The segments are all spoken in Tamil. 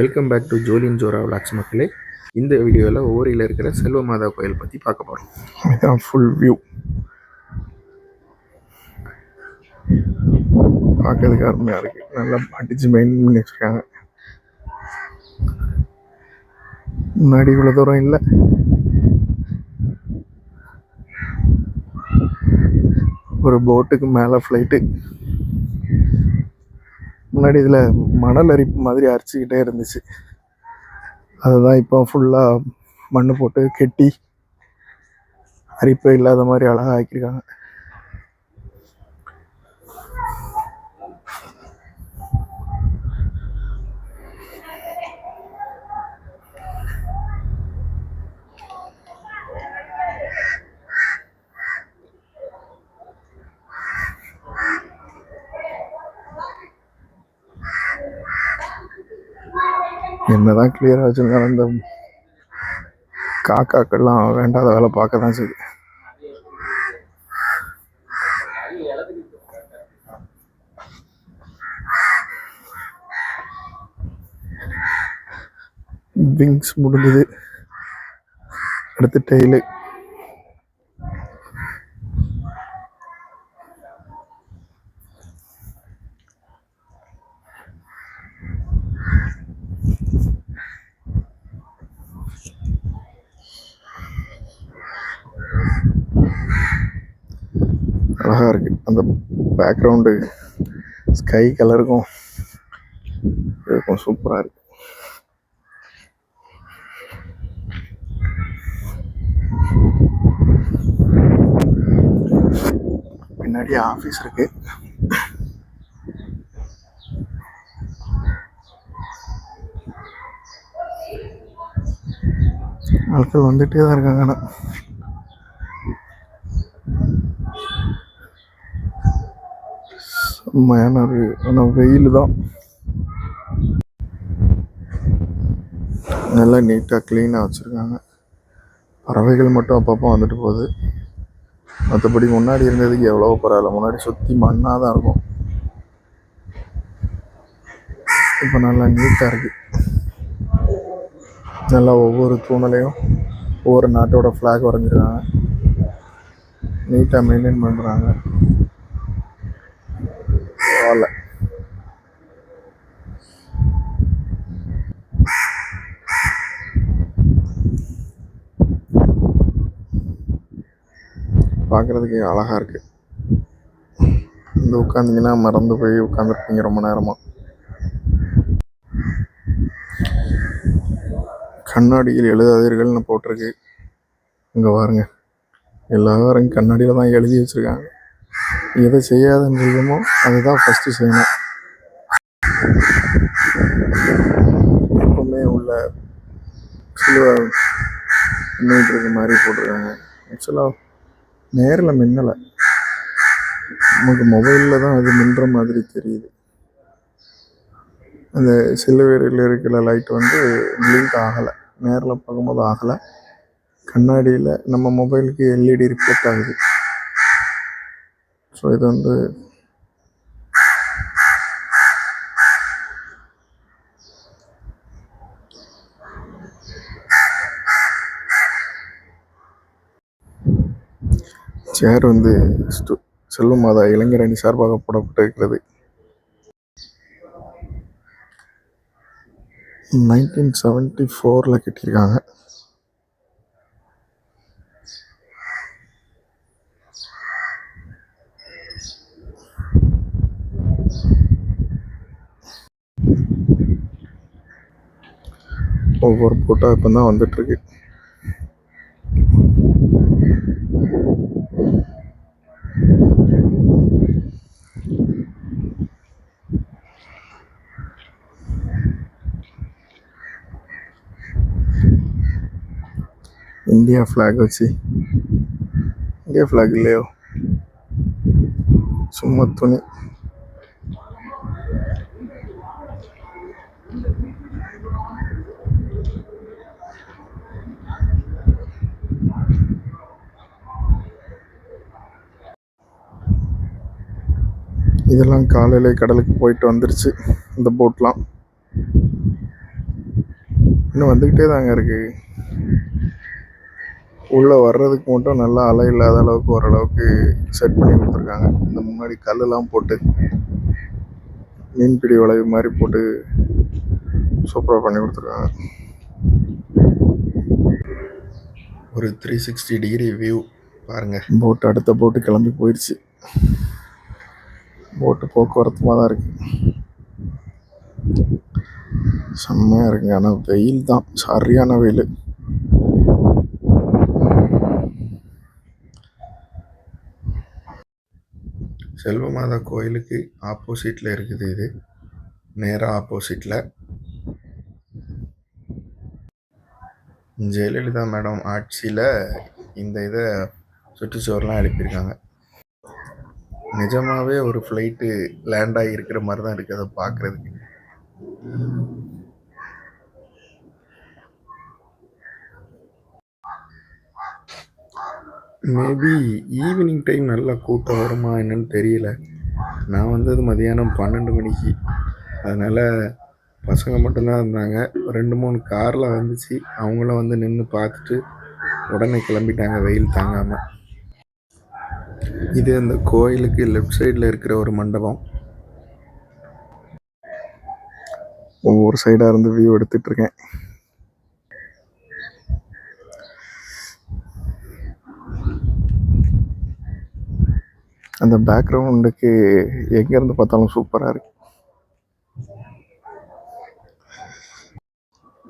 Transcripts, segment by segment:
Welcome back to Jolin Jora vlogs மக்களே. இந்த வீடியோவில் ஓரியில் இருக்கிற செல்வ மாதா கோயில் பற்றி பார்க்க போகிறோம் இதுதான் ஃபுல் வியூ பார்க்கறதுக்கு அருமையாக இருக்குது நல்லா அடிச்சு மெயின் பண்ணி வச்சுருக்காங்க. முன்னாடி இவ்வளோ தூரம் இல்லை. ஒரு போட்டுக்கு மேலே ஃப்ளைட்டு முன்னாடி இதில் மணல் அரிப்பு மாதிரி அரிச்சுக்கிட்டே இருந்துச்சு. அதுதான் இப்போ ஃபுல்லாக மண்ணு போட்டு கெட்டி அரிப்பே இல்லாத மாதிரி அழகாக ஆக்கியிருக்காங்க. என்னதான் கிளியராக வச்சுருந்தாலும் இந்த காக்காக்கெல்லாம் வேண்டாத வேலை பார்க்க தான் செய்யுது. விங்ஸ் முடிஞ்சது. அடுத்து டெய்லு அழகாக இருக்கு. அந்த பேக்ரவுண்டு ஸ்கை கலருக்கும் இருக்கும் சூப்பராக இருக்கு. பின்னாடி ஆஃபீஸ் இருக்கு. ஆட்கள் வந்துட்டே தான் இருக்காங்க ஆனால் செம்மையான ஆனால் வெயில் தான் நல்லா நீட்டாக க்ளீனாக வச்சுருக்காங்க. பறவைகள் மட்டும் அப்பப்போ வந்துட்டு போகுது. மற்றபடி முன்னாடி இருந்ததுக்கு எவ்வளோ பரவாயில்ல முன்னாடி சுற்றி மண்ணாக தான் இருக்கும். இப்போ நல்லா நீட்டாக இருக்குது நல்லா ஒவ்வொரு தூணலையும் ஒவ்வொரு நாட்டோட ஃப்ளாக் வரைஞ்சிருக்காங்க. நீட்டாக மெயின்டைன் பண்ணுறாங்க பரவாயில்ல. பார்க்குறதுக்கு அழகாக இருக்குது இந்த உட்காந்திங்கன்னா மறந்து போய் உட்காந்துருப்பீங்க ரொம்ப நேரமாக கண்ணாடியில் எழுதாதீர்கள்னு போட்டிருக்கு. இங்கே பாருங்க. எல்லாரும் கண்ணாடியில் தான் எழுதி வச்சுருக்காங்க. எதை செய்யாதுன்னு சொல்லுமோ அதுதான் ஃபஸ்ட்டு செய்யணும். எப்பவுமே உள்ள சிலுவை மின்னிட்டு இருக்க மாதிரி போட்டிருக்காங்க. ஆக்சுவலாக நேரில் மின்னலை. நமக்கு மொபைலில் தான் அது மின்னுற மாதிரி தெரியுது. அந்த சிலுவையில் இருக்கிற லைட் வந்து பிளிங்க் ஆகலை. நேரில் பார்க்கும்போது ஆகலை. கண்ணாடியில் நம்ம மொபைலுக்கு எல்இடி ரிஃப்ளெக்ட் ஆகுது. ஸோ இது வந்து சேர் வந்து செல்வம் மாதா இளைஞர் அணி சார்பாக போடப்பட்டிருக்கிறது. நைன்டீன் செவன்ட்டி ஃபோரில் கட்டியிருக்காங்க. ஒவ்வொரு போட்டாக இப்போ தான் வந்துட்டுருக்கு. இந்தியா ஃப்ளாக் வச்சு. இந்தியா ஃப்ளாக் இல்லையோ? சும்மா துணி. இதெல்லாம் காலையில் கடலுக்கு போயிட்டு வந்துருச்சு. இந்த போட்லாம் இன்னும் வந்துக்கிட்டே தாங்க இருக்கு. உள்ளே வர்றதுக்கு மட்டும் நல்லா அலை இல்லாத அளவுக்கு ஓரளவுக்கு செட் பண்ணி கொடுத்துருக்காங்க. இந்த முன்னாடி கல்லெல்லாம் போட்டு மீன்பிடி வளைவு மாதிரி போட்டு சூப்பராக பண்ணி கொடுத்துருக்காங்க. ஒரு த்ரீ சிக்ஸ்டி டிகிரி வியூ பாருங்கள் போட்டு அடுத்த போட்டு கிளம்பி போயிடுச்சு போட்டு போக்குவரத்துமாக தான் இருக்கு. செம்மையாக இருக்குங்க ஆனால் வெயில் தான். சரியான வெயில். செல்வமாதா கோயிலுக்கு ஆப்போசிட்டில் இருக்குது இது. நேராக ஆப்போசிட்டில் ஜெயலலிதா மேடம் ஆட்சியில் இந்த இதை சுற்றுச்சுவர்லாம் எழுப்பியிருக்காங்க. நிஜமாகவே ஒரு ஃப்ளைட்டு லேண்ட் ஆகி இருக்கிற மாதிரி தான் இருக்குது அதை பார்க்குறதுக்கு மேபி ஈவினிங் டைம் நல்லா கூட்டம் வருமா என்னன்னு தெரியல. நான் வந்தது மதியானம் பன்னெண்டு மணிக்கு. அதனால் பசங்க மட்டும்தான் இருந்தாங்க. ரெண்டு மூணு காரில் வந்துச்சு. அவங்களும் வந்து நின்று பார்த்துட்டு உடனே கிளம்பிட்டாங்க. வெயில் தாங்காமல் இது அந்த கோயிலுக்கு லெஃப்ட் சைடில் இருக்கிற ஒரு மண்டபம். ஒவ்வொரு சைடாக இருந்து வியூ எடுத்துட்டு இருக்கேன் அந்த பேக்ரவுண்டுக்கு எங்கேருந்து பார்த்தாலும் சூப்பராக இருக்கு.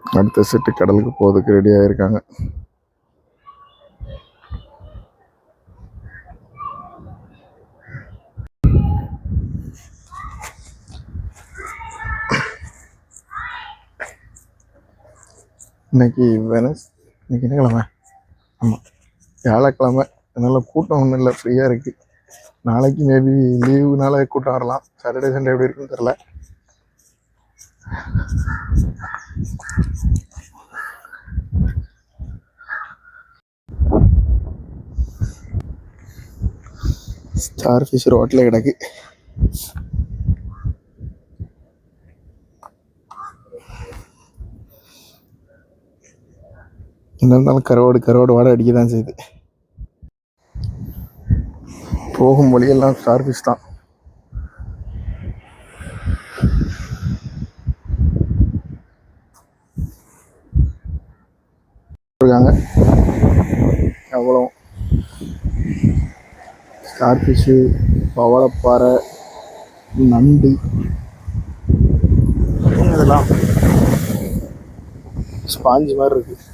அடுத்த செட்டு கடலுக்கு போகிறதுக்கு ரெடி ஆகிருக்காங்க இன்னைக்கு வெனஸ் இன்னைக்கு என்ன கிழமை ஆமாம் வியாழக்கிழமை. அதனால் கூட்டம் ஒன்றும் இல்லை. ஃப்ரீயாக இருக்குது நாளைக்கு மேபி லீவுனால கூட்டம் வரலாம். சாட்டர்டே சண்டே எப்படி இருக்குன்னு தெரில ஸ்டார் ஃபிஷ் ரோட்டில் கிடக்கு. என்ன இருந்தாலும் கரோடு கருவாடு வாடை அடிக்க தான் செய்யுது. போகும் வழியெல்லாம் ஸ்டார்ஃபிஷ் தான். இருக்காங்க. அவ்வளோ ஸ்டார்பிஷு பவளப்பாறை நண்டு. இதெல்லாம் ஸ்பாஞ்சு மாதிரி இருக்குது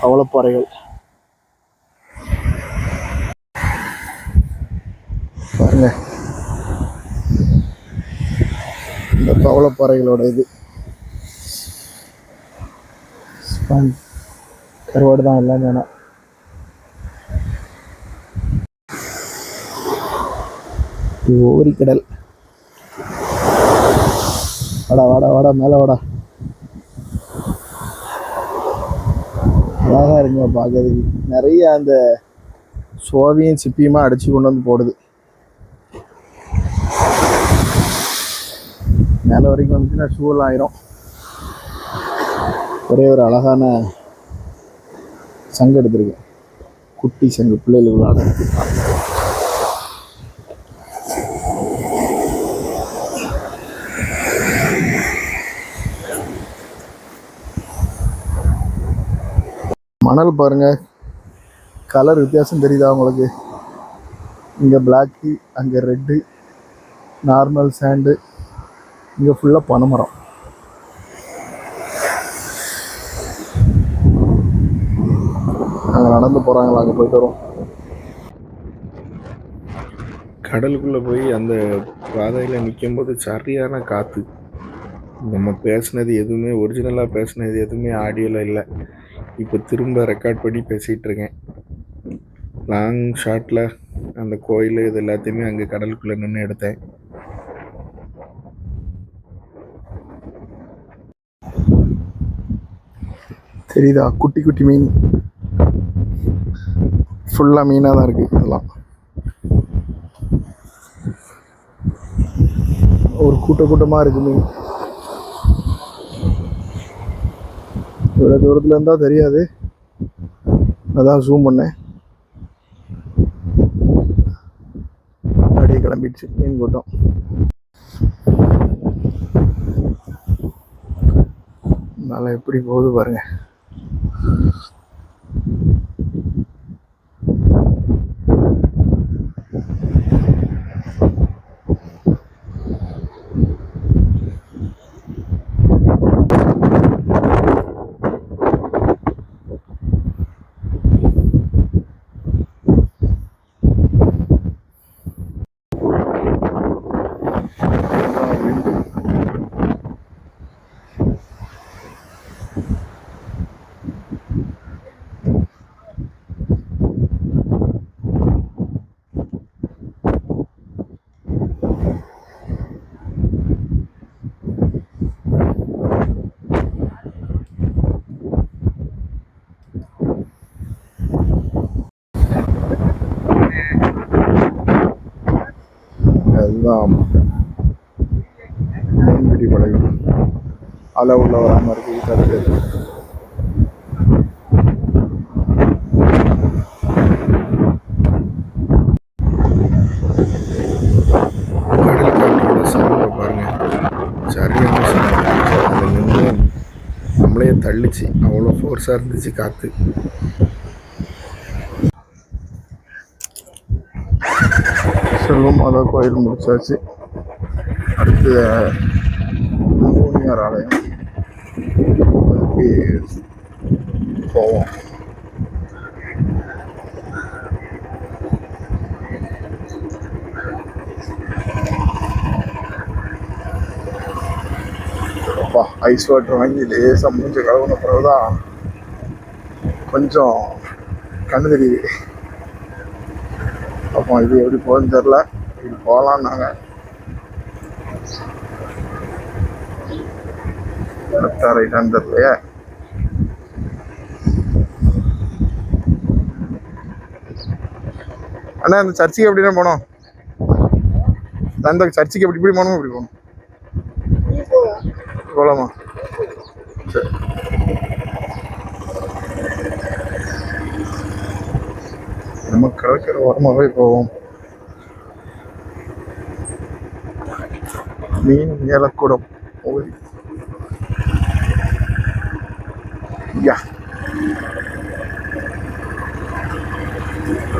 பவளப்பாறைகள் பாருங்க. இந்த பவளப்பாறைகளோட இது. கருவாடு தான் எல்லாம் வேணாம் ஓரிக்கடல். வாடா வாடா வாடா மேலே வாடா. அழகாக இருக்குங்க பார்க்கறதுக்கு நிறைய அந்த சோவியும் சிப்பியுமா அடிச்சு கொண்டு வந்து போடுது. மேலே வரைக்கும் வந்துச்சுன்னா ஷூலாம் ஆயிரும். ஒரே ஒரு அழகான சங்கு எடுத்திருக்கேன். குட்டி சங்கு பிள்ளைகளுக்கு விளையாட மணல் பாருங்கள் கலர் வித்தியாசம் தெரியுதா உங்களுக்கு? இங்கே பிளாக்கு அங்கே ரெட்டு நார்மல் சாண்டு இங்கே ஃபுல்லாக பனைமரம். அங்கே நடந்து போகிறாங்களா அங்கே போயிட்டு வரோம். கடலுக்குள்ளே போய் அந்த பாதையில் நிற்கும்போது சரியான காற்று நம்ம பேசுனது எதுவுமே ஒரிஜினலாக பேசுனது எதுவுமே ஆடியோவில் இல்லை. இப்போ திரும்ப ரெக்கார்ட் பண்ணி பேசிகிட்டு இருக்கேன் லாங் ஷாட்டில் அந்த கோயில் இது எல்லாத்தையுமே அங்கே கடலுக்குள்ளே நின்று எடுத்தேன். தெரியுதா? குட்டி குட்டி மீன். ஃபுல்லாக மீனாக தான் இருக்குது இதெல்லாம். ஒரு கூட்ட கூட்டமாக இருக்குது மீன். இவ்வளோ தூரத்தில் இருந்தால் தெரியாது. அதான் ஜூம் பண்ணேன். அப்படியே கிளம்பிடுச்சு மீன் கூட்டம். நல்லா எப்படி போகுது பாருங்கள் அதான் wind. அதுதான் மீன்பிடி படகு அலை உள்ள வராமல் இருக்குது. தடுக்கிறது கடல் பாருங்க. சரியான நம்மளையே தள்ளிச்சு அவ்வளோ ஃபோர்ஸாக இருந்துச்சு காற்று செல்வம் மாதா கோயில் முடிச்சாச்சு. அடுத்து பூனியார் ஆலயம். போவோம் அப்பா ஐஸ் வாட்டர் வாங்கி லேசாக மூஞ்ச கழுவுன பிறகுதான் கொஞ்சம் கண்ணு தெரியுது. அப்போ இது எப்படி போகுதுன்னு தெரில இது போகலான்னாங்க லெஃப்டா ரைட்டான்னு தெரிலையே அண்ணா இந்த சர்ச்சுக்கு எப்படி தான் போனோம் அந்த சர்ச்சுக்கு எப்படி இப்படி போகணும் இப்படி போகணும்? போகலாமா? சரி. நம்ம கடற்கரை ஓரமாகவே போவோம். மீன் ஏலக்கூடம் யா.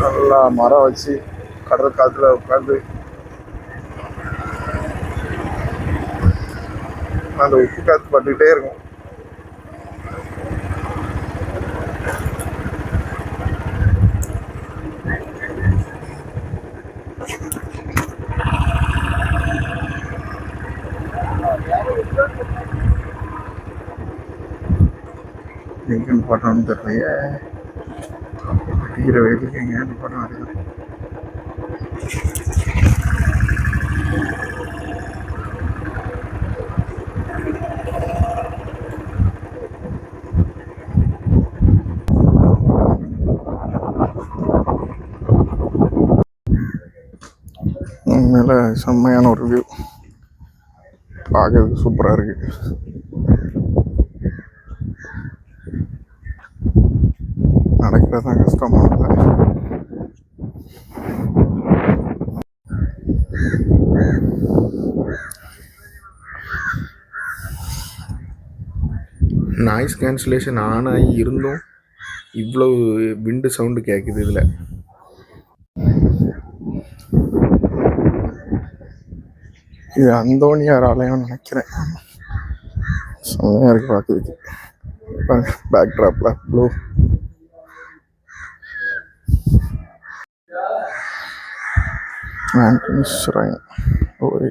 நல்லா மரம் வச்சு கடல் காத்துல உட்காந்து அந்த உப்பு காத்து பட்டுக்கிட்டே இருக்கும். எங்கே நிப்பாட்டணும்னு தெரியலையே. அடிக்கிற இருக்கீங்க படம் நிப்பாட்டம் மேலே செம்மையான ஒரு வியூ பார்க்கறதுக்கு சூப்பராக இருக்குது நடக்கிறது தான் கஷ்டமானது நாய்ஸ் கேன்சலேஷன் ஆன் ஆகி இருந்தும் இவ்வளவு விண்டு சவுண்டு கேட்குது இதில். இது அந்தோனியார் ஆலயம்னு நினைக்கிறேன். செம்மையாக இருக்கு பார்க்குறதுக்கு. பேக் ட்ராப்பில் ப்ளூ ஆண்டனி ஷ்ரைன் ஒரு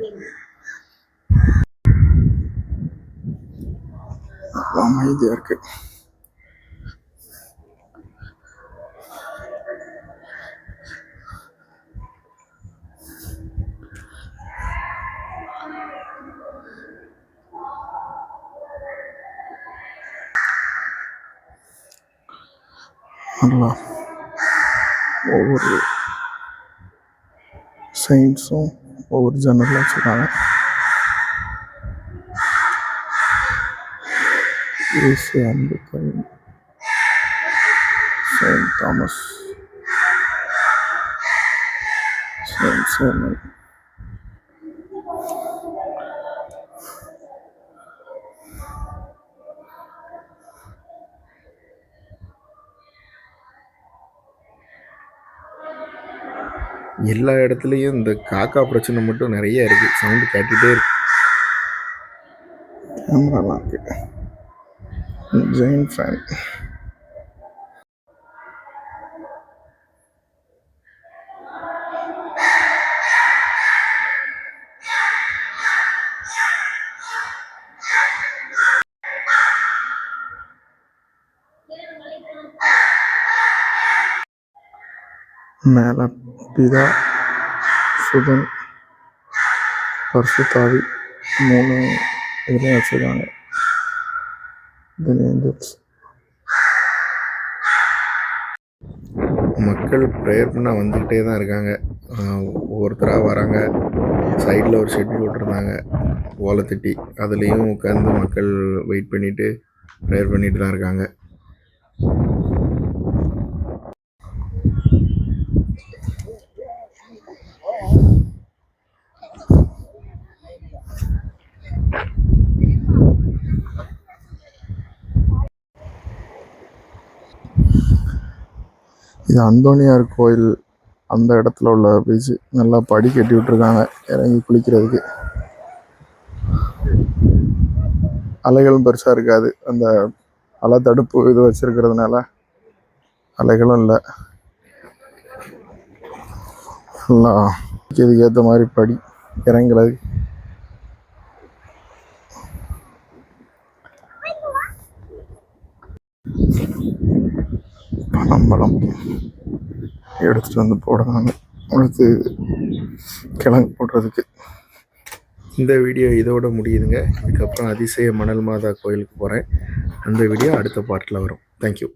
அமைதியாக இருக்கு நல்லா ஒவ்வொரு சயின்ஸும் ஒவ்வொரு ஜன்னலில் வச்சுருக்காங்க இயேசு அன்பு பையன் செயின்ட் தாமஸ் செயின்ட் சேமன் எல்லா இடத்துலையும் இந்த காக்கா பிரச்சனை மட்டும் நிறைய இருக்குது சவுண்டு கேட்டுகிட்டே இருக்கு. கேமராலாம் இருக்கு. ஜெயின் ஃபேன் மேலே பிதா சுதன் பர்சுத்தாவி மூணு இதுலேயும் வச்சுருக்காங்க. மக்கள் ப்ரேயர் பண்ண வந்துக்கிட்டே தான் இருக்காங்க. ஆஹ் ஒவ்வொருத்தராக வராங்க. சைடில் ஒரு ஷெட்யூல் விட்டுருந்தாங்க ஓலை தட்டி அதுலேயும் உட்காந்து மக்கள் வெயிட் பண்ணிவிட்டு ப்ரேயர் பண்ணிட்டு தான் இருக்காங்க. இது அந்தோனியார் கோயில் அந்த இடத்துல உள்ள பீச் நல்லா படி கட்டி விட்ருக்காங்க இறங்கி குளிக்கிறதுக்கு. அலைகளும் பெருசாக இருக்காது. அந்த அலை தடுப்பு இது வச்சிருக்கிறதுனால அலைகளும் இல்லை. நல்லா இதுக்கு ஏற்ற மாதிரி படி இறங்குறது. பனம்பழம் எடுத்துட்டு வந்து போடுறாங்க. அடுத்து கிழங்கு போடுறதுக்கு. இந்த வீடியோ இதோட முடியுதுங்க. இதுக்கப்புறம் அதிசய மணல் மாதா கோயிலுக்கு போகிறேன் அந்த வீடியோ அடுத்த பாட்டில் வரும். தேங்க்யூ